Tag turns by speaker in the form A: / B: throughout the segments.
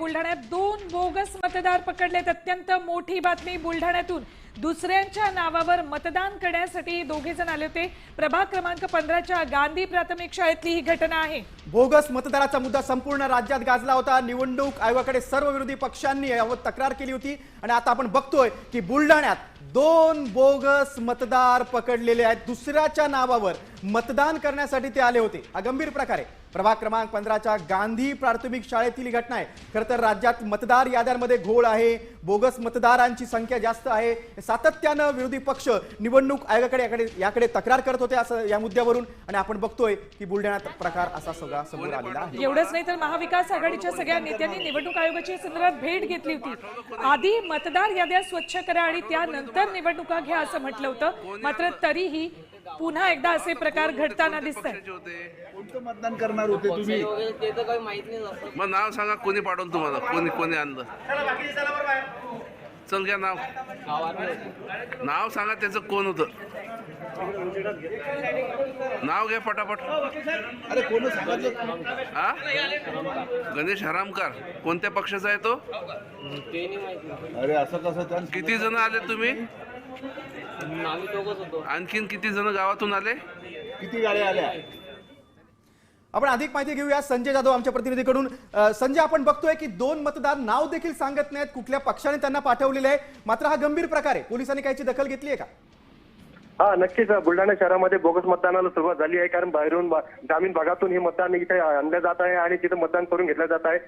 A: बुलढाण्यात दोन बोगस मतदार पकडलेत. अत्यंत मोठी बातमी बुलढाण्यातून. दुसऱ्यांच्या नावावर मतदान करण्यासाठी दोघे जण आले होते. प्रभाग क्रमांक पंधराच्या गांधी प्राथमिक शाळेतली ही घटना आहे.
B: बोगस मतदाराचा मुद्दा संपूर्ण राज्यात गाजला होता. निवडणूक आयोगाकडे सर्व विरोधी पक्षांनी यावर तक्रार केली होती. आणि आता आपण बघतोय की बुलढाण्यात दोन बोगस मतदार पकडलेले आहेत. दुसऱ्याच्या नावावर मतदान करण्यासाठी ते आले होते. अगंभीर प्रकारे प्रभाग क्रमांक पंधराच्या गांधी प्राथमिक शाळेतील ही घटना आहे. खरं तर राज्यात मतदार याद्यांमध्ये घोळ आहे. बोगस मतदारांची संख्या जास्त आहे. सातत्यानं विरोधी पक्ष निवडणूक आयोगाकडे याकडे याकडे तक्रार करत होते असं या मुद्द्यावरून. आणि आपण बघतोय की बुलढाण्यात प्रकार असा सगळा समोर आलेला आहे.
A: एवढंच नाही तर महाविकास आघाडीच्या सगळ्या नेत्यांनी निवडणूक आयोगाची संदर्भात भेट घेतली होती. आधी मतदार याद्या स्वच्छ करा आणि त्यानंतर निवडणुका घ्या असं म्हटलं होतं. मात्र तरीही पुन्हा एकदा असे प्रकार घडताना दिसत
C: कोणतं मतदान करणार होते तुम्ही?
D: ते तर काही माहीत नाही जास्त
E: मग नाव सांगा कोणी पाठवलं तुम्हाला? कोणी कोणी आणलं? चल घ्या नाव. नाव सांगा त्याचं कोण होतं? नाव घ्या पटापट
C: अरे कोण
E: हा? गणेश हरामकार. कोणत्या पक्षाचा आहे तो?
D: ते नाही माहीत
C: अरे असं कसं त्या
E: किती जण आले तुम्ही? आणखीन किती जण गावातून आले?
C: किती गाड्या आल्या?
B: आपण अधिक माहिती घेऊया संजय जाधव आमच्या प्रतिनिधीकडून. संजय आपण बघतोय की दोन मतदार नाव देखील सांगत नाहीत कुठल्या पक्षाने त्यांना पाठवलेले आहे. मात्र हा गंभीर प्रकार आहे. पोलिसांनी काहीची दखल घेतली आहे का?
F: हा नक्कीच. बुलढाणा शहरामध्ये बोगस मतदानाला सुरुवात झाली आहे कारण बाहेरून ग्रामीण भागातून हे मतदान इथे आणलं जात आहे आणि तिथे मतदान करून घेतलं जात आहे.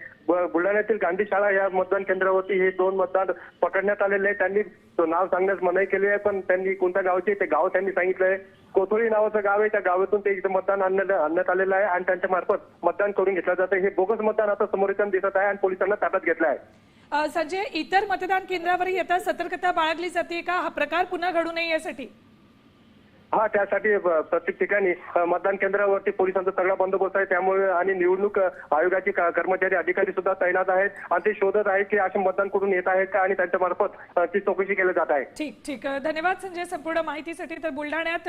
F: बुलढाण्यातील गांधी शाळा या मतदान केंद्रावरती हे दोन मतदान पकडण्यात आलेले आहे त्यांनी नाव सांगण्यास मनाई केली आहे पण त्यांनी कोणत्या गावचे ते गाव त्यांनी सांगितलं आहे. कोथोळी नावाचं गाव आहे त्या गावातून ते इथं मतदान आणण्यात आलेलं आहे आणि त्यांच्या मार्फत मतदान करून घेतलं जात. हे बोगस मतदान आता समोर दिसत आहे आणि पोलिसांना ताब्यात घेतलं आहे.
A: संजय इतर मतदान केंद्रावरही आता सतर्कता बाळगली जाते का? हा प्रकार पुन्हा घडू नये यासाठी?
F: हा त्यासाठी प्रत्येक ठिकाणी मतदान केंद्रावरती पोलिसांचा सगळा बंदोबस्त आहे. त्यामुळे आणि निवडणूक आयोगाचे कर्मचारी अधिकारी सुद्धा तैनात आहेत. आणि ते शोधत आहेत की असे मतदान कुठून येत आहेत का आणि त्यांच्या मार्फत ती चौकशी केली जात आहे.
A: ठीक ठीक. धन्यवाद संजय संपूर्ण माहितीसाठी. तर बुलढाण्यात